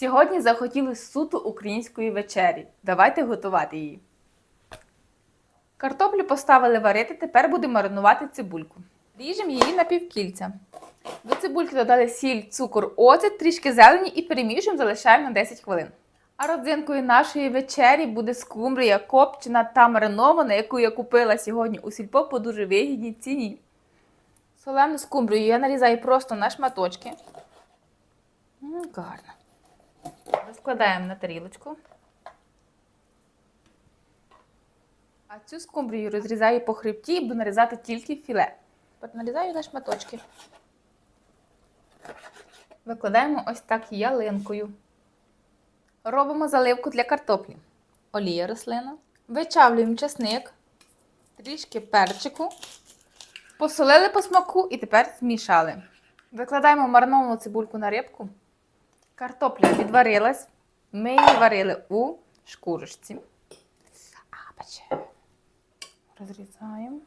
Сьогодні захотіли суто української вечері. Давайте готувати її. Картоплю поставили варити, тепер будемо маринувати цибульку. Ріжемо її на півкільця. До цибульки додали сіль, цукор, оцет, трішки зелені і перемішуємо, залишаємо на 10 хвилин. А родзинкою нашої вечері буде скумбрія копчена та маринована, яку я купила сьогодні у сільпо по дуже вигідній ціні. Солену скумбрію я нарізаю просто на шматочки. М, Гарно. Розкладаємо на тарілочку. А цю скумбрію розрізаю по хребті і буду нарізати тільки філе. Тепер нарізаю на шматочки. Викладаємо ось так ялинкою. Робимо заливку для картоплі. Олія рослина. Вичавлюємо чесник, трішки перчику. Посолили по смаку і тепер змішали. Викладаємо мариновану цибульку на рибку. Картопля відварилась. Ми її варили у шкурочці. А. Розрізаємо.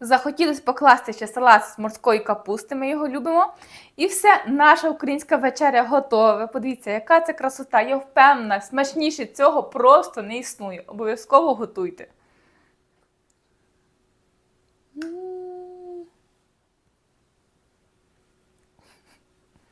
Захотілося покласти ще салат з морської капусти, ми його любимо. І все, наша українська вечеря готова. Подивіться, яка це красота. Я впевнена, смачніше цього просто не існує. Обов'язково готуйте.